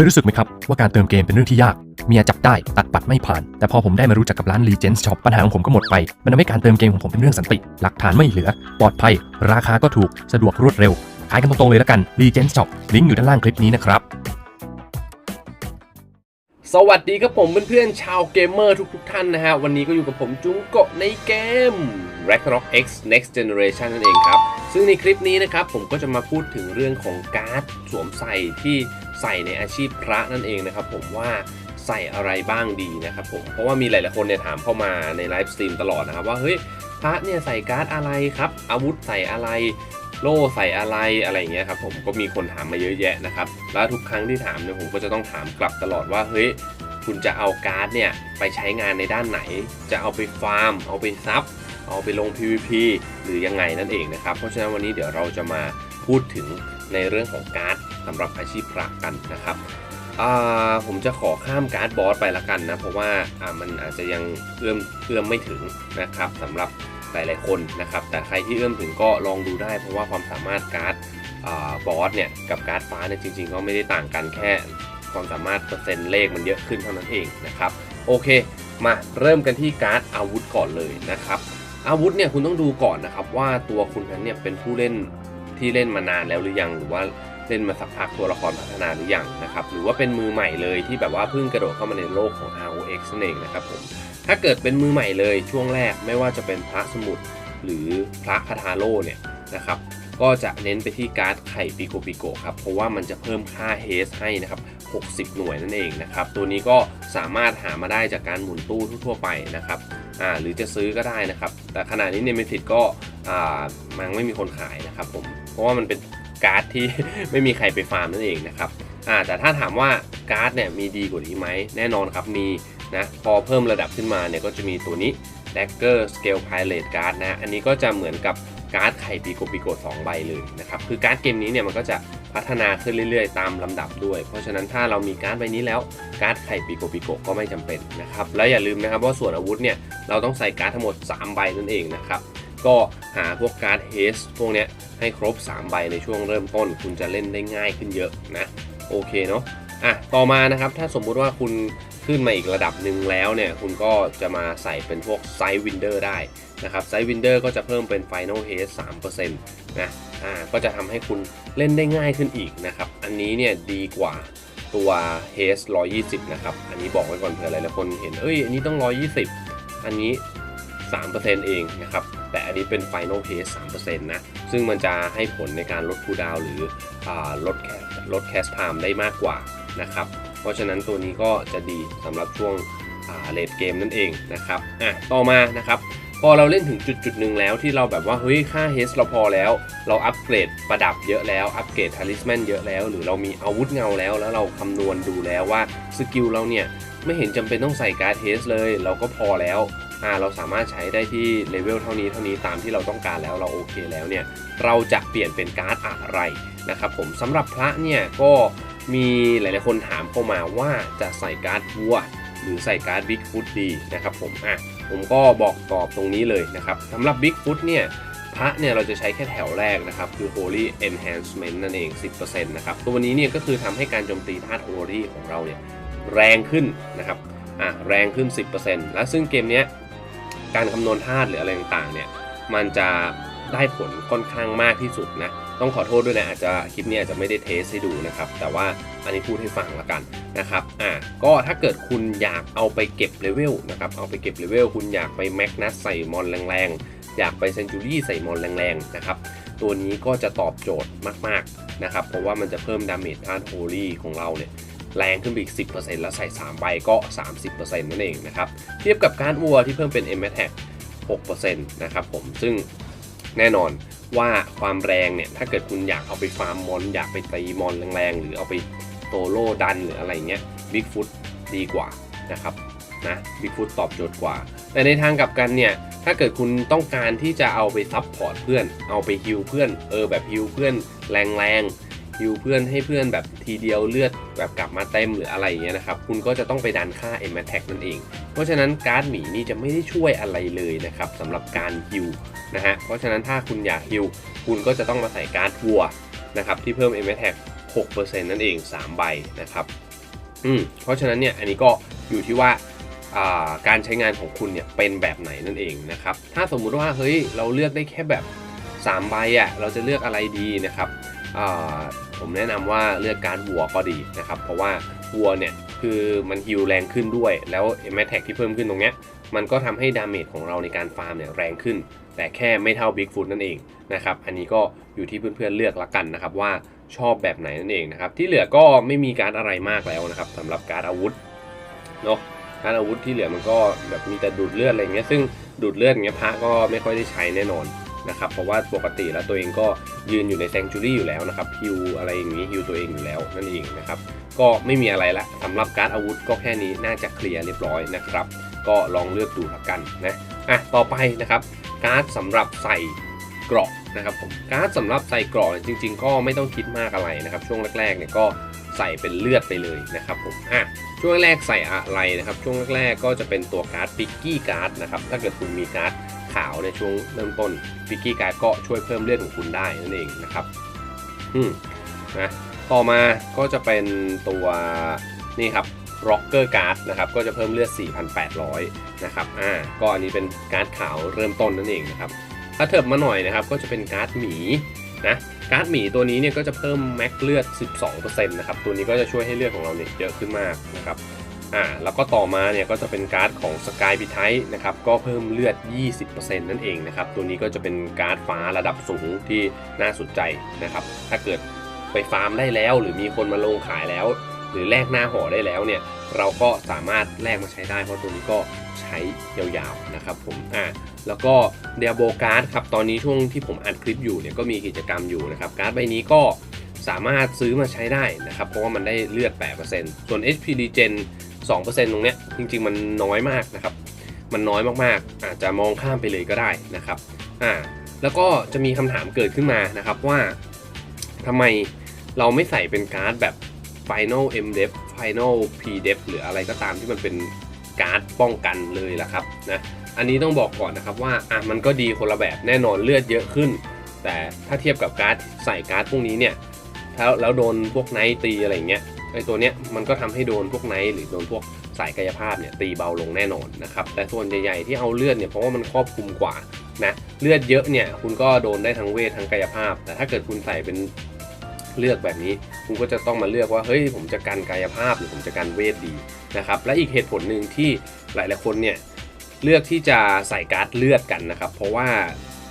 คยรู้สึกไหมครับ ว่าการเติมเกมเป็นเรื่องที่ยาก เมียจับได้ตัดปัดไม่ผ่าน แต่พอผมได้มารู้จักกับร้าน Legends Shop ปัญหาของผมก็หมดไป มันทำให้การเติมเกมของผมเป็นเรื่องสันติ หลักฐานไม่เหลือ ปลอดภัย ราคาก็ถูก สะดวกรวดเร็ว ขายกันตรงๆเลยละกัน Legends Shop ลิงก์อยู่ด้านล่างคลิปนี้นะครับ สวัสดีครับผมเพื่อนๆชาวเกมเมอร์ทุกๆท่านนะฮะ วันนี้ก็อยู่กับผมจุงโกะในเกม Ragnarok X Next Generation นั่นเองครับ ซึ่งในคลิปนี้นะครับผมก็จะมาพูดถึงเรื่องของการ์ดสวมใส่ที่ใส่ในอาชีพพระนั่นเองนะครับผมว่าใส่อะไรบ้างดีนะครับผม เพราะว่ามีหลายๆคนเนี่ยถามเข้ามาในไลฟ์สตรีมตลอดนะครับว่าเฮ้ยพระเนี่ยใส่การ์ดอะไรครับ อาวุธใส่อะไร โล่ใส่อะไรอะไรอย่างเงี้ยครับผมก็มีคนถามมาเยอะแยะนะครับแล้วทุกครั้งที่ถามเนี่ยผมก็จะต้องถามกลับตลอดว่าเฮ้ยคุณจะเอาการ์ดเนี่ยไปใช้งานในด้านไหน จะเอาไปฟาร์ม เอาไปซับเอาไปลง PVP หรือยังไงนั่นเองนะครับ เพราะฉะนั้นวันนี้เดี๋ยวเราจะมาพูดถึงในเรื่องของการ์ดสำหรับอาชีพพระกันนะครับอ่าผมจะขอข้ามการ์ดบอสไปละกันนะ เพราะว่าอ่ามันอาจจะยังเอื้อมเอื้อมไม่ถึงนะครับสำหรับ หลายๆคนนะครับ แต่ใครที่เอื้อมถึงก็ลองดูได้เพราะว่าความสามารถการ์ดบอสเนี่ยกับการ์ดฟ้าเนี่ยจริง ๆ ก็ไม่ได้ต่างกันแค่ความสามารถเปอร์เซ็นต์เลขมันเยอะขึ้นเท่านั้นเองนะครับ โอเค มาเริ่มกันที่การ์ดอาวุธก่อนเลยนะครับ อาวุธเนี่ยคุณต้องดูก่อนนะครับว่าตัวคุณนั้นเนี่ยเป็นผู้เล่นที่เล่นมานานแล้วหรือยังหรือว่า เล่นมาสักพักตัวละครพัฒนาหรือยังนะครับหรือว่าเป็นมือใหม่เลยที่แบบว่าเพิ่งกระโดดเข้ามาในโลกของ ROX นั่นเองนะครับผมถ้าเกิดเป็นมือใหม่เลยช่วงแรกไม่ว่าจะเป็นพระสมุดหรือพระคาทาโร่เนี่ยนะครับก็จะเน้นไปที่การ์ดไข่ปิโกปิโกครับเพราะว่ามันจะเพิ่มค่าเฮสให้นะครับ60 หน่วยนั่นเองนะครับตัวนี้ก็สามารถหามาได้จากการหมุนตู้ทั่วไปนะครับอ่าหรือจะซื้อก็ได้นะครับ แต่ขณะนี้เนเมทิดก็อ่ามันไม่มีคนขายนะครับผมเพราะว่ามันเป็น การ์ดที่ไม่มีใครไปฟาร์มนั่นเองนะครับอ่าแต่ถ้าถามว่าการ์ดเนี่ยมีดีกว่านี้ไหมแน่นอนครับมีนะพอเพิ่มระดับขึ้นมาเนี่ยก็จะมีตัวนี้ Dagger Scale Pilot Card นะอันนี้ก็จะเหมือนกับการ์ดไข่ปีโกปิโก2ใบเลยนะครับคือการ์ดเกมนี้เนี่ยมันก็จะพัฒนาขึ้นเรื่อยๆ ตามลำดับด้วย เพราะฉะนั้นถ้าเรามีการ์ดใบนี้แล้วการ์ดไข่ปีโกปิโกก็ไม่จำเป็นนะครับแล้วอย่าลืมนะครับว่าส่วนอาวุธเนี่ยเราต้องใส่การ์ดทั้งหมด 3 ใบนั่นเองนะครับ ก็หาพวกการ์ดเฮสพวกเนี้ยให้ครบ 3 ใบในช่วงเริ่มต้น คุณจะเล่นได้ง่ายขึ้นเยอะนะ โอเคเนาะอะต่อมานะครับถ้าสมมุติว่าคุณขึ้นมาอีกระดับหนึ่งแล้วเนี่ย คุณก็จะมาใส่เป็นพวกไซ d ์วินเดอร์ได้นะครับไซ d ์วินเดอร์ก็จะเพิ่มเป็น Final Haste 3%นะอ่าก็จะทำให้คุณเล่นได้ง่ายขึ้นอีกนะครับ อันนี้เนี่ยดีกว่าตัว Haste 120 นะครับ อันนี้บอกไว้ก่อนเผื่อหลายๆคนเห็น เอ้ย อันนี้ต้อง 120 อันนี้ 3%เองนะครับ แต่อันนี้เป็น Final Haste 3%นะ ซึ่งมันจะให้ผลในการลดคูดาวหรืออลดแคลดแคสไทม์ได้มากกว่านะครับ เพราะฉะนั้นตัวนี้ก็จะดีสำหรับช่วงเลดเกมนั่นเองนะครับอะต่อมานะครับพอเราเล่นถึงจุดจุดหนึ่งแล้วที่เราแบบว่าเฮ้ยค่าเฮสเราพอแล้ว เราอัปเกรดประดับเยอะแล้ว อัปเกรดทาริสแมนเยอะแล้ว หรือเรามีอาวุธเงาแล้ว แล้วเราคำนวณดูแล้วว่าสกิลเราเนี่ย ไม่เห็นจำเป็นต้องใส่การ์ดเฮสเลย เราก็พอแล้วอ่าเราสามารถใช้ได้ที่เลเวลเท่านี้เท่านี้ตามที่เราต้องการแล้วเราโอเคแล้วเนี่ยเราจะเปลี่ยนเป็นการ์ดอะไรนะครับผมสำหรับพระเนี่ยก็มีหลาย ๆ คนถามเข้ามาว่าจะใส่การ์ดวัวหรือใส่การ์ดบิ๊กฟุตดีนะครับผมอะผมก็บอกตอบตรงนี้เลยนะครับสำหรับบิ๊กฟุตเนี่ยพระเนี่ยเราจะใช้แค่แถวแรกนะครับคือ Holy Enhancement นั่นเอง 10%นะครับตัวนี้เนี่ยก็คือทำให้การโจมตีธาตุ Holy ของเราเนี่ย แรงขึ้นนะครับอะแรงขึ้น 10%และซึ่งเกมนี้การคำนวณธาตุหรืออะไรต่างๆเนี่ยมันจะได้ผลค่อนข้างมากที่สุดนะต้องขอโทษด้วยนะอาจจะคลิปนี้อาจจะไม่ได้เทสให้ดูนะครับ แต่ว่าอันนี้พูดให้ฟังละกันนะครับอ่าก็ถ้าเกิดคุณอยากเอาไปเก็บเลเวลนะครับเอาไปเก็บเลเวลคุณอยากไปแม็กนัสใส่มอนแรงๆ อยากไปเซนจูรี่ใส่มอนแรงๆนะครับตัวนี้ก็จะตอบโจทย์มากๆนะครับเพราะว่ามันจะเพิ่มดาเมจธาตุโฮลี่ของเราเนี่ย แรงขึ้นไปอีก 10%แล้วใส่ 3 ใบก็ 30%นั่นเองนะครับเทียบกับการวัวที่เพิ่มเป็น m a t a c 6%นะครับผมซึ่งแน่นอนว่าความแรงเนี่ยถ้าเกิดคุณอยากเอาไปฟาร์มมอน อยากไปตีมอนแรงๆ หรือเอาไปโตโล่ดันหรืออะไรเงี้ยบิ๊กฟุตดีกว่านะครับนะบิ๊กฟุตตอบโจทย์กว่า แต่ในทางกลับกันเนี่ยถ้าเกิดคุณต้องการที่จะเอาไปซับพอร์ตเพื่อน เอาไปฮิลเพื่อนเออแบบฮิลเพื่อนแรงๆ ฮิวเพื่อนให้เพื่อนแบบทีเดียวเลือดแบบกลับมาเต็มหรืออะไรอย่างเงี้ยนะครับ คุณก็จะต้องไปดันค่า m a t t a c นั่นเอง เพราะฉะนั้นการ์ดหมีนี่จะไม่ได้ช่วยอะไรเลยนะครับสำหรับการฮิวนะฮะเพราะฉะนั้นถ้าคุณอยากฮิวคุณก็จะต้องมาใส่การ์ดวัวนะครับที่เพิ่ม m a t t a c 6%นั่นเอง 3 ใบนะครับอืมเพราะฉะนั้นเนี่ยอันนี้ก็อยู่ที่ว่าการใช้งานของคุณเนี่ยเป็นแบบไหนนั่นเองนะครับ ถ้าสมมุติว่าเฮ้ยเราเลือกได้แค่แบบ3ใบอะ่ะเราจะเลือกอะไรดีนะครับอ่า ผมแนะนำว่าเลือกการวัวก็ดีนะครับ เพราะว่าวัวเนี่ยคือมันฮิลแรงขึ้นด้วย แล้วแมทแท็กที่เพิ่มขึ้นตรงเนี้ยมันก็ทำให้ดาเมจของเราในการฟาร์มเนี่ยแรงขึ้น แต่แค่ไม่เท่าบิ๊กฟุตนั่นเองนะครับอันนี้ก็อยู่ที่เพื่อนๆเลือกละกันนะครับว่าชอบแบบไหนนั่นเองนะครับที่เหลือก็ไม่มีการอะไรมากแล้วนะครับสำหรับการอาวุธเนาะการอาวุธที่เหลือมันก็แบบมีแต่ดูดเลือดอะไรเงี้ยซึ่งดูดเลือดอย่างเงี้ยพระก็ไม่ค่อยได้ใช้แน่นอน นะครับเพราะว่าปกติแล้วตัวเองก็ยืนอยู่ในแซงจูรี่อยู่แล้วนะครับฮิวอะไรอย่างนี้ฮิวตัวเองอยู่แล้วนั่นเองนะครับก็ไม่มีอะไรละสำหรับการอาวุธก็แค่นี้น่าจะเคลียร์เรียบร้อยนะครับ ก็ลองเลือกดูละกันนะอะต่อไปนะครับ การ์ดสำหรับใส่เกราะนะครับผมการ์ดสำหรับใส่เกราะจริง ๆ ก็ไม่ต้องคิดมากอะไรนะครับ ช่วงแรกๆเนี่ยก็ใส่เป็นเลือดไปเลยนะครับผมอะช่วงแรกใส่อะไรนะครับ ช่วงแรกๆก็จะเป็นตัวการ์ดปิกกี้การ์ดนะครับถ้าเกิดคุณมีการ์ด ขาวในช่วงเริ่มต้นปิกกี้การ์ดก็ช่วยเพิ่มเลือดของคุณได้นั่นเองนะครับอืมนะต่อมาก็จะเป็นตัวนี่ครับ Rocker Card นะครับก็จะเพิ่มเลือด 4,800 นะครับอ่าก็อันนี้เป็นการ์ดขาวเริ่มต้นนั่นเองนะครับถ้าเถิบมาหน่อยนะครับก็จะเป็นการ์ดหมีนะการ์ดหมีตัวนี้เนี่ยก็จะเพิ่มแม็กเลือด 12%นะครับตัวนี้ก็จะช่วยให้เลือดของเราเนี่ยเยอะขึ้นมากนะครับ อ่าแล้วก็ต่อมาเนี่ยก็จะเป็นการ์ดของ Sky b i t i นะครับก็เพิ่มเลือด 20%นั่นเองนะครับตัวนี้ก็จะเป็นการ์ดฟ้าระดับสูงที่น่าสนใจนะครับถ้าเกิดไปฟาร์มได้แล้ว หรือมีคนมาลงขายแล้ว หรือแลกหน้าห่อได้แล้วเนี่ยเราก็สามารถแลกมาใช้ได้เพราะตัวนี้ก็ใช้ยาวๆนะครับผมอ่าแล้วก็เดียโบการ์ดครับตอนนี้ช่วงที่ผมอัดคลิปอยู่เนี่ยก็มีกิจกรรมอยู่นะครับการ์ดใบนี้ก็สามารถซื้อมาใช้ได้นะครับเพราะว่ามันได้เลือด 8%ส่วน HP Regen 2%ตรงเนี้ยจริง ๆ มันน้อยมากนะครับ มันน้อยมากๆ อาจจะมองข้ามไปเลยก็ได้นะครับอ่าแล้วก็จะมีคำถามเกิดขึ้นมานะครับว่าทำไมเราไม่ใส่เป็นการ์ดแบบ Final M Def Final P Def หรืออะไรก็ตามที่มันเป็นการ์ดป้องกันเลยล่ะครับนะอันนี้ต้องบอกก่อนนะครับว่าอะมันก็ดีคนละแบบแน่นอนเลือดเยอะขึ้น แต่ถ้าเทียบกับการ์ดใส่การ์ดพวกนี้เนี่ยแล้วแล้วโดนพวกไนท์ตีอะไรเงี้ย ไอตัวเนี้ยมันก็ทำให้โดนพวกไนท์หรือโดนพวกสายกายภาพเนี่ยตีเบาลงแน่นอนนะครับแต่ส่วนใหญ่ๆที่เอาเลือดเนี่ยเพราะว่ามันครอบคลุมกว่านะเลือดเยอะเนี่ยคุณก็โดนได้ทั้งเวททั้งกายภาพ แต่ถ้าเกิดคุณใส่เป็นเลือกแบบนี้ คุณก็จะต้องมาเลือกว่าเฮ้ยผมจะกันกายภาพหรือผมจะกันเวทดีนะครับและอีกเหตุผลหนึ่งที่หลายๆคนเนี่ยเลือกที่จะใส่การ์ดเลือดกันนะครับ เพราะว่า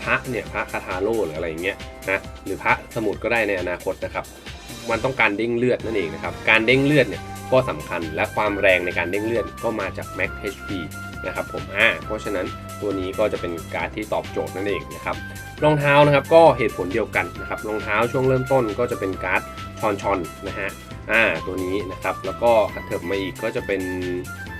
พระเนี่ยพระคาทาโร่หรืออะไรอย่างเงี้ยนะหรือพระสมุดก็ได้ในอนาคตนะครับ มันต้องการเด้งเลือดนั่นเองนะครับ การเด้งเลือดเนี่ยก็สำคัญและความแรงในการเด้งเลือดก็มาจาก Max HP นะครับผมอ่าเพราะฉะนั้นตัวนี้ก็จะเป็นการ์ดที่ตอบโจทย์นั่นเองนะครับรองเท้านะครับก็เหตุผลเดียวกันนะครับรองเท้าช่วงเริ่มต้นก็จะเป็นการ์ดชอนชอนนะฮะอ่าตัวนี้นะครับแล้วก็กระเถิบมาอีกก็จะเป็น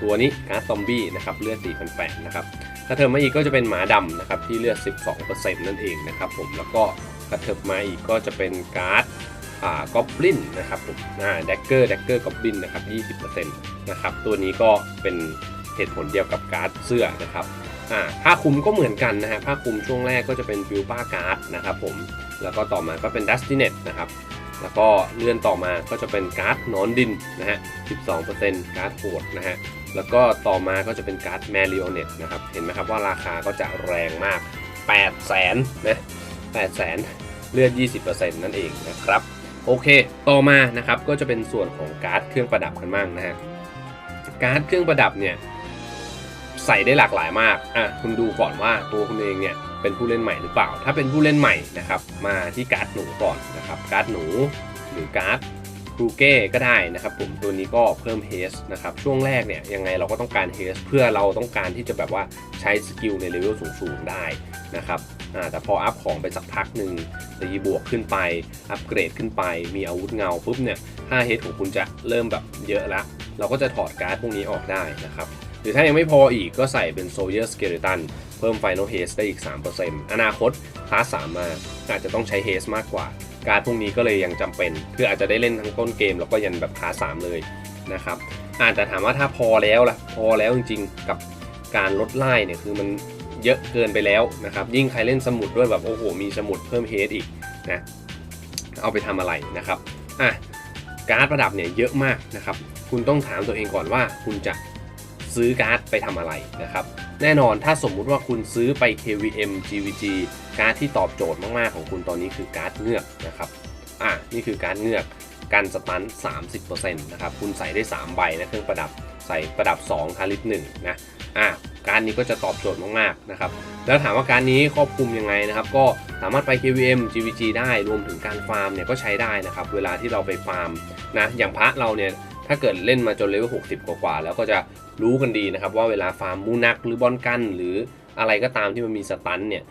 ตัวนี้การ์ดซอมบี้นะครับเลือด4,800นะครับกระเถิบมาอีกก็จะเป็นหมาดำนะครับที่เลือด 12%นั่นเองนะครับผมแล้วก็กระเถิบมาอีกก็จะเป็นการ์ด ก็อบลินนะครับผมอ่าแดกเกอร์แดกเกอร์ก็อบลินนะครับ 20%นะครับตัวนี้ก็เป็นเหตุผลเดียวกับการ์ดเสื้อนะครับผ้าคลุมก็เหมือนกันนะฮะผ้าคลุมช่วงแรกก็จะเป็นฟิวป้าการ์ดนะครับผมแล้วก็ต่อมาก็เป็นดัสติเน็ตนะครับแล้วก็เลื่อนต่อมาก็จะเป็นการ์ดนอนดินนะฮะ 12%การ์ดโหดนะฮะ แล้วก็ต่อมาก็จะเป็นการ์ดแมริโอเน็ตนะครับ เห็นไหมครับว่าราคาก็จะแรงมาก 8 0 0แสนนะ8แสนเลือด 20%นั่นเองนะครับ โอเค ต่อมานะครับก็จะเป็นส่วนของการ์ดเครื่องประดับกันบ้างนะฮะการ์ดเครื่องประดับเนี่ยใส่ได้หลากหลายมากอะคุณดูก่อนว่าตัวคุณเองเนี่ยเป็นผู้เล่นใหม่หรือเปล่า ถ้าเป็นผู้เล่นใหม่นะครับมาที่การ์ดหนูก่อนนะครับการ์ดหนูหรือการ์ดครูเก้ก็ได้นะครับผมตัวนี้ก็เพิ่มเฮสนะครับช่วงแรกเนี่ยยังไงเราก็ต้องการเฮสเพื่อเราต้องการที่จะแบบว่าใช้สกิลในเลเวลสูงๆได้นะครับ แต่พออัพของไปสักพักหนึ่งตีบวกขึ้นไป อัปเกรดขึ้นไป มีอาวุธเงาปุ๊บเนี่ย5เฮสของคุณจะเริ่มแบบเยอะละเราก็จะถอดการ์ดพวกนี้ออกได้นะครับหรือถ้ายังไม่พออีกก็ใส่เป็น Soldier Skeleton เพิ่ม Final Haste ได้อีก 3%อนาคตคลาส3มาอาจจะต้องใช้ Haste มากกว่า การดพวกนี้ก็เลยยังจำเป็น คืออาจจะได้เล่นทั้งต้นเกมแล้วก็ยันแบบคลาส3เลยนะครับอ่าแต่ถามว่าถ้าพอแล้วล่ะพอแล้วจริงๆกับการลดไล่เนี่ยคือมัน เยอะเกินไปแล้วนะครับ ยิ่งใครเล่นสมุดด้วยแบบโอ้โห มีสมุดเพิ่ม Haste อีกนะเอาไปทำอะไรนะครับอะการ์ดประดับเนี่ยเยอะมากนะครับ คุณต้องถามตัวเองก่อนว่าคุณจะซื้อการ์ดไปทำอะไรนะครับ แน่นอนถ้าสมมุติว่าคุณซื้อไป KVM GVG การ์ดที่ตอบโจทย์มากๆของคุณตอนนี้คือการ์ดเงือกนะครับอะนี่คือการ์ดเงือกกันสตัน 30%นะครับ คุณใส่ได้ 3 ใบนะเครื่องประดับ ใส่ประดับ2ทาริส1นะ อะ การนี้ก็จะตอบโจทย์มากๆนะครับแล้วถามว่าการนี้ครอบคลุมยังไงนะครับก็สามารถไป KVM GVG ได้รวมถึงการฟาร์มเนี่ยก็ใช้ได้นะครับเวลาที่เราไปฟาร์มนะอย่างพระเราเนี่ยถ้าเกิดเล่นมาจนเลเวล60 กว่าๆแล้วก็จะรู้กันดีนะครับว่าเวลาฟาร์มมูนักหรือบอลกันหรืออะไรก็ตามที่มันมีสตันเนี่ย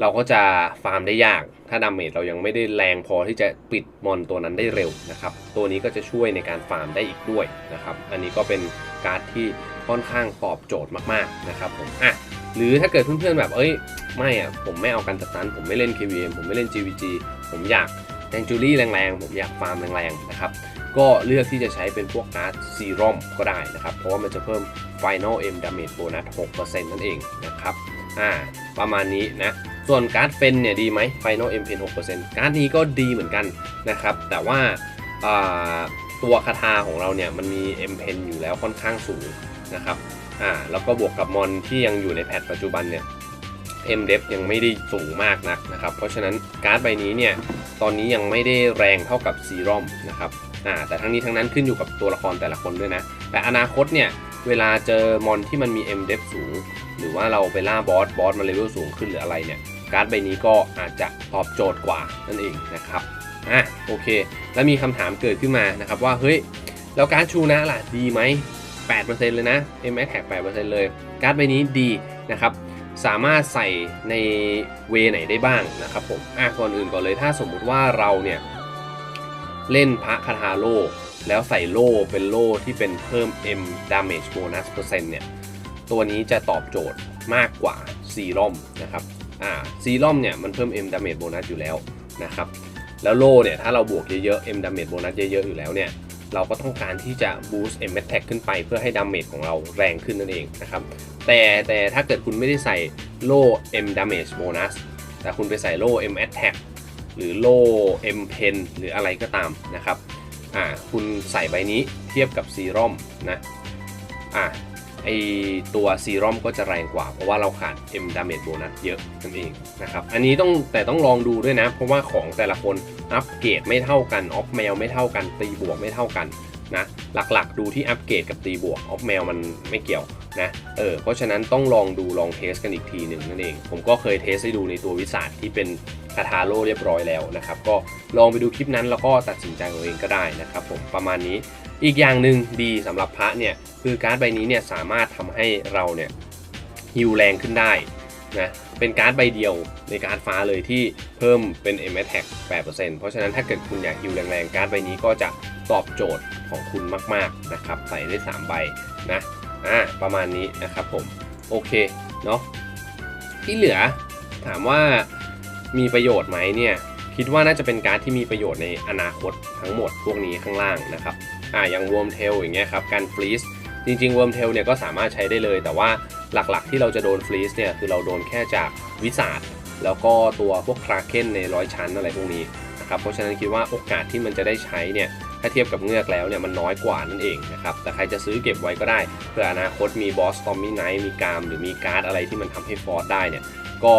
เราก็จะฟาร์มได้ยาก ถ้าดาเมจเรายังไม่ได้แรงพอที่จะปิดมอนตัวนั้นได้เร็วนะครับ ตัวนี้ก็จะช่วยในการฟาร์มได้อีกด้วยนะครับ อันนี้ก็เป็นการ์ดที่ ค่อนข้างตอบโจทย์มากๆนะครับผมอะหรือถ้าเกิดเพื่อนๆแบบเอ้ยไม่อะผมไม่เอากันสตัน ผมไม่เล่น KVM ผมไม่เล่น GVG ผมอยากแองจูรี่แรงๆ ผมอยากฟาร์มแรงๆนะครับก็เลือกที่จะใช้เป็นพวกการ์ดซีรอมก็ได้นะครับ เพราะว่ามันจะเพิ่ม Final M Damage Bonus 6%นั่นเองนะครับอ่าประมาณนี้นะส่วนการ์ดเฟนเนี่ยดีไหม Final M Pen 6%การ์ดนี้ก็ดีเหมือนกันนะครับ แต่ว่าตัวคาถาของเราเนี่ยมันมี M Pen อยู่แล้วค่อนข้างสูง นะครับอ่าแล้วก็บวกกับมอนที่ยังอยู่ในแพทปัจจุบันเนี่ย M d e p ยังไม่ได้สูงมากนักนะครับ เพราะฉะนั้นการ์ดใบนี้เนี่ยตอนนี้ยังไม่ได้แรงเท่ากับซีรอมนะครับอ่าแต่ทั้งนี้ทั้งนั้นขึ้นอยู่กับตัวละครแต่ละคนด้วยนะ แต่อนาคตเนี่ยเวลาเจอมอนที่มันมี M d e p สูง หรือว่าเราไปล่าบอสบอสมาเลเวลสูงขึ้นหรืออะไรเนี่ยการ์ดใบนี้ก็อาจจะตอบโจทย์กว่านั่นเองนะครับอะโอเค แล้วมีคำถามเกิดขึ้นมานะครับว่าเฮ้ยแล้วการ์ดชูนะล่ะดีไหม 8%เลยนะ M Max Tag 8%เลย การ์ดใบนี้ดีนะครับ สามารถใส่ในเวไหนได้บ้างนะครับผม อะก่อนอื่นก่อนเลยถ้าสมมุติว่าเราเนี่ยเล่นพระคาถาโล่แล้วใส่โล่เป็นโล่ที่เป็นเพิ่ม M damage bonus เปอร์เซ็นต์เนี่ย ตัวนี้จะตอบโจทย์มากกว่าซีรอมนะครับ อ่าซีรอมเนี่ยมันเพิ่ม M damage bonus อยู่แล้วนะครับ แล้วโล่เนี่ยถ้าเราบวกเยอะๆ M damage bonus เยอะๆอยู่แล้วเนี่ย เราก็ต้องการที่จะ boost M attack ขึ้นไปเพื่อให้ damage ของเราแรงขึ้นนั่นเองนะครับแต่แต่ถ้าเกิดคุณไม่ได้ใส่โล่ M damage bonus แต่คุณไปใส่โล่ M attack หรือโล่ M pen หรืออะไรก็ตามนะครับอ่าคุณใส่ใบนี้เทียบกับซีรอมนะอ่าไอตัวซีรอมก็จะแรงกว่า เพราะว่าเราขาด M damage bonus เยอะนั่นเองนะครับอันนี้ต้องแต่ต้องลองดูด้วยนะ เพราะว่าของแต่ละคน อัปเกรดไม่เท่ากันออฟแมวไม่เท่ากัน ตีบวกไม่เท่ากันนะหลักๆ ดูที่อัปเกรดกับตีบวกออฟแมวมันไม่เกี่ยวนะเออเพราะฉะนั้นต้องลองดูลองเทสกันอีกทีหนึ่งนั่นเอง ผมก็เคยเทสให้ดูในตัววิสาทที่เป็นคาทาโร่เรียบร้อยแล้วนะครับ ก็ลองไปดูคลิปนั้นแล้วก็ตัดสินใจเอาเองก็ได้นะครับผมประมาณนี้อีกอย่างหนึ่งดีสำหรับพระเนี่ยคือการ์ดใบนี้เนี่ยสามารถทำให้เราเนี่ยฮิวแรงขึ้นได้ นะเป็นการ์ดใบเดียวในการ์ดฟ้าเลยที่เพิ่มเป็น M Attack 8%เพราะฉะนั้นถ้าเกิดคุณอยากฮิวแรงๆ การ์ดใบนี้ก็จะตอบโจทย์ของคุณมากๆนะครับใส่ได้ 3 ใบนะอ่าประมาณนี้นะครับผม โอเคเนาะที่เหลือถามว่ามีประโยชน์ไหมเนี่ยคิดว่าน่าจะเป็นการดที่มีประโยชน์ในอนาคตทั้งหมดพวกนี้ข้างล่างนะครับอ่าอย่างวอร์มเทลอย่างเงี้ยครับการฟรีซจริงๆวอร์มเทลเนี่ยก็สามารถใช้ได้เลยแต่ว่า หลักๆ ที่เราจะโดนฟรีซเนี่ยคือเราโดนแค่จากวิสาดแล้วก็ตัวพวกคราเคนในร้อยชั้นอะไรพวกนี้นะครับเพราะฉะนั้นคิดว่าโอกาสที่มันจะได้ใช้เนี่ยถ้าเทียบกับเงือกแล้วเนี่ยมันน้อยกว่านั่นเองนะครับแต่ใครจะซื้อเก็บไว้ก็ได้เพื่ออนาคตมีบอสตอมมี่ไนท์มีกามหรือมีการ์ดอะไรที่มันทำให้ฟอร์สได้เนี่ยก็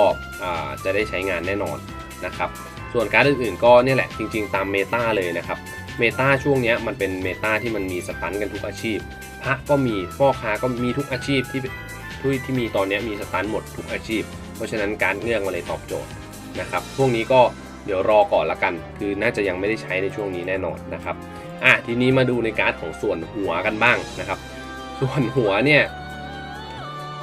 จะได้ใช้งานแน่นอนนะครับส่วนการ์ดอื่นๆก็เนี่ยแหละจริงๆตามเมตาเลยนะครับเมตาช่วงนี้มันเป็นเมตาที่มันมีสตันกันทุกอาชีพ พระก็มีพ่อค้าก็มีทุกอาชีพที่ ที่ที่มีตอนนี้มีสตันหมดทุกอาชีพ เพราะฉะนั้นการเงื่อกมาเลยตอบโจทย์นะครับพวกนี้ก็เดี๋ยวรอก่อนละกัน คือน่าจะยังไม่ได้ใช้ในช่วงนี้แน่นอนนะครับอะทีนี้มาดูในการ์ดของส่วนหัวกันบ้างนะครับ ส่วนหัวเนี่ย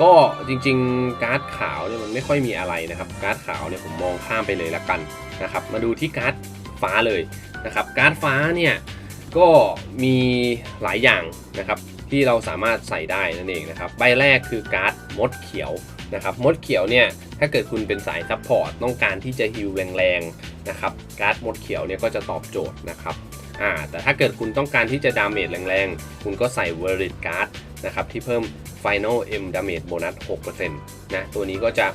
ก็จริงๆการ์ดขาวเนี่ยมันไม่ค่อยมีอะไรนะครับ การ์ดขาวเนี่ยผมมองข้ามไปเลยละกันนะครับ มาดูที่การ์ดฟ้าเลยนะครับ การ์ดฟ้าเนี่ยก็มีหลายอย่างนะครับ ที่เราสามารถใส่ได้นั่นเองนะครับ ใบแรกคือการ์ดมดเขียวนะครับ มดเขียวเนี่ย ถ้าเกิดคุณเป็นสายซัพพอร์ตต้องการที่จะฮิลแรงๆนะครับ การ์ดมดเขียวเนี่ยก็จะตอบโจทย์นะครับอ่าแต่ถ้าเกิดคุณต้องการที่จะดาเมจแรงๆ คุณก็ใส่เวอร์ริตการ์ดนะครับที่เพิ่ม Final M Damage Bonus 6%นะ ตัวนี้ก็จะ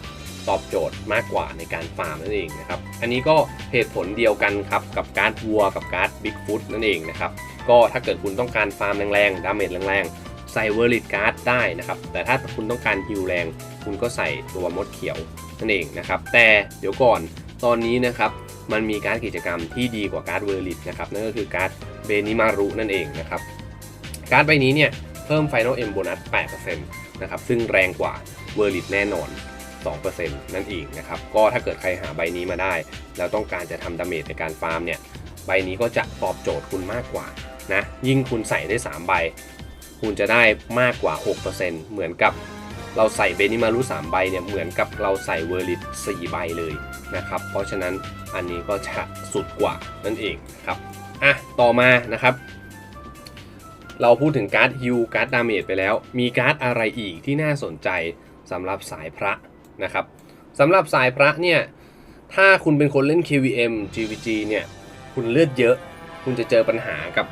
ตอบโจทย์มากกว่าในการฟาร์มนั่นเองนะครับ อันนี้ก็เหตุผลเดียวกันครับกับการ์ดวัวกับการ์ดบิ๊กฟุตนั่นเองนะครับ ก็ถ้าเกิดคุณต้องการฟาร์มแรงๆ ดาเมจแรงๆ ใส่เวอร์ลิตการ์ดได้นะครับ แต่ถ้าคุณต้องการฮิลแรง คุณก็ใส่ตัวมดเขียวนั่นเองนะครับ แต่เดี๋ยวก่อนตอนนี้นะครับมันมีการกิจกรรมที่ดีกว่าการ์ดเวอร์ลิตนะครับนั่นก็คือการ์ดเบนิมารุนั่นเองนะครับการ์ดใบนี้เนี่ยเพิ่ม Final M โบนัส8%นะครับซึ่งแรงกว่าเวอร์ลิตแน่นอน 2%นั่นเองนะครับ ก็ถ้าเกิดใครหาใบนี้มาได้ แล้วต้องการจะทำดาเมจในการฟาร์มเนี่ย ใบนี้ก็จะตอบโจทย์คุณมากกว่านะ ยิ่งคุณใส่ได้ 3 ใบ คุณจะได้มากกว่า 6%เหมือนกับเราใส่เบนิมารุ3ใบเนี่ยเหมือนกับเราใส่เวอร์ลิต4ใบเลยนะครับ เพราะฉะนั้นอันนี้ก็จะสุดกว่านั่นเองครับ อะ ต่อมานะครับ เราพูดถึงการ์ดฮิวการ์ดดาเมจไปแล้ว มีการ์ดอะไรอีกที่น่าสนใจสำหรับสายพระ นะครับสำหรับสายพระเนี่ย ถ้าคุณเป็นคนเล่น KVM GVG เนี่ย คุณเลือดเยอะ คุณจะเจอปัญหากับ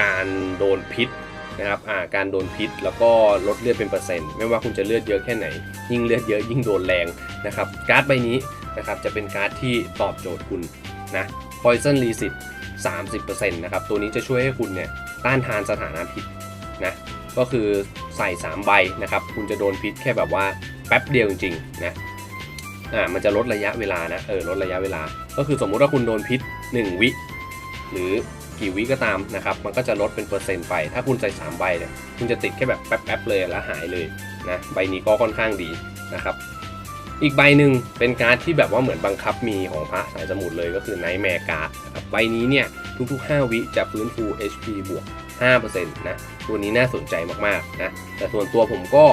การโดนพิษนะครับอ่าการโดนพิษแล้วก็ลดเลือดเป็นเปอร์เซ็นต์ ไม่ว่าคุณจะเลือดเยอะแค่ไหน ยิ่งเลือดเยอะยิ่งโดนแรงนะครับ การ์ดใบนี้นะครับจะเป็นการ์ดที่ตอบโจทย์คุณนะ Poison Resist 30%นะครับ ตัวนี้จะช่วยให้คุณเนี่ยต้านทานสถานะพิษนะ ก็คือ ใส่ 3 ใบนะครับคุณจะโดนพิษแค่แบบว่าแป๊บเดียวจริงๆนะอ่ามันจะลดระยะเวลานะเออลดระยะเวลา ก็คือสมมุติว่าคุณโดนพิษ 1 วิ หรือกี่วิก็ตามนะครับ มันก็จะลดเป็นเปอร์เซ็นต์ไป ถ้าคุณใส่3ใบเนี่ยคุณจะติดแค่แบบแป๊บๆเลยแล้วหายเลยนะใบนี้ก็ค่อนข้างดีนะครับ อีกใบหนึ่งเป็นการ์ดที่แบบว่าเหมือนบังคับมีของพระสายสมุทรเลยก็คือไนท์แมร์การ์ดนะครับใบนี้เนี่ยทุกๆ 5 วิจะฟื้นฟู HP บวก 5%นะตัวนี้น่าสนใจมากๆนะแต่ส่วนตัวผมก็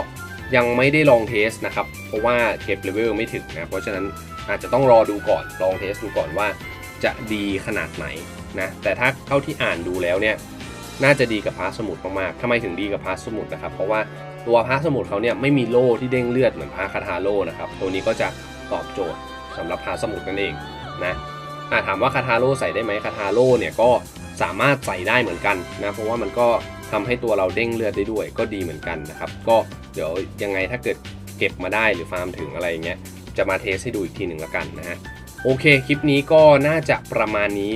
ยังไม่ได้ลองเทสนะครับ เพราะว่าเก็บเลเวลไม่ถึงนะ เพราะฉะนั้นอาจจะต้องรอดูก่อน ลองเทสดูก่อนว่าจะดีขนาดไหนนะ แต่ถ้าเท่าที่อ่านดูแล้วเนี่ย น่าจะดีกับพาสมุทมากๆทำไมถึงดีกับพาสมุทนะครับ เพราะว่าตัวพาสมุทเขาเนี่ยไม่มีโล่ที่เด้งเลือดเหมือนพาคาทาโล่นะครับ ตัวนี้ก็จะตอบโจทย์สำหรับพาสมุทรนั่นเองนะอะถามว่าคาทาโร่ใส่ได้ไหมคาทาโร่เนี่ยก็ สามารถใส่ได้เหมือนกันนะเพราะว่ามันก็ทำให้ตัวเราเด้งเลือดได้ด้วย ก็ดีเหมือนกันนะครับ ก็เดี๋ยวยังไงถ้าเกิดเก็บมาได้หรือฟาร์มถึงอะไรอย่างเงี้ยจะมาเทสให้ดูอีกทีหนึ่งละกันนะฮะโอเคคลิปนี้ก็น่าจะประมาณนี้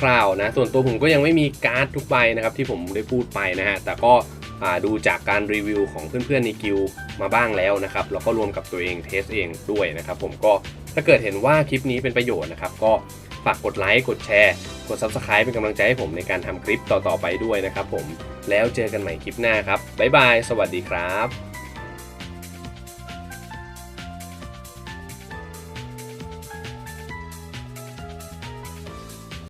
คร่าวๆนะส่วนตัวผมก็ยังไม่มีการ์ดทุกใบนะครับที่ผมได้พูดไปนะฮะแต่ก็ดูจากการรีวิวของเพื่อนๆในกิลมาบ้างแล้วนะครับแล้วก็รวมกับตัวเองเทสเองด้วยนะครับผมก็ถ้าเกิดเห็นว่าคลิปนี้เป็นประโยชน์นะครับก็ ฝากกดไลค์กดแชร์กด Subscribe เป็นกำลังใจให้ผมในการทำคลิปต่อๆไปด้วยนะครับผมแล้วเจอกันใหม่คลิปหน้าครับบ๊ายบาย สวัสดีครับ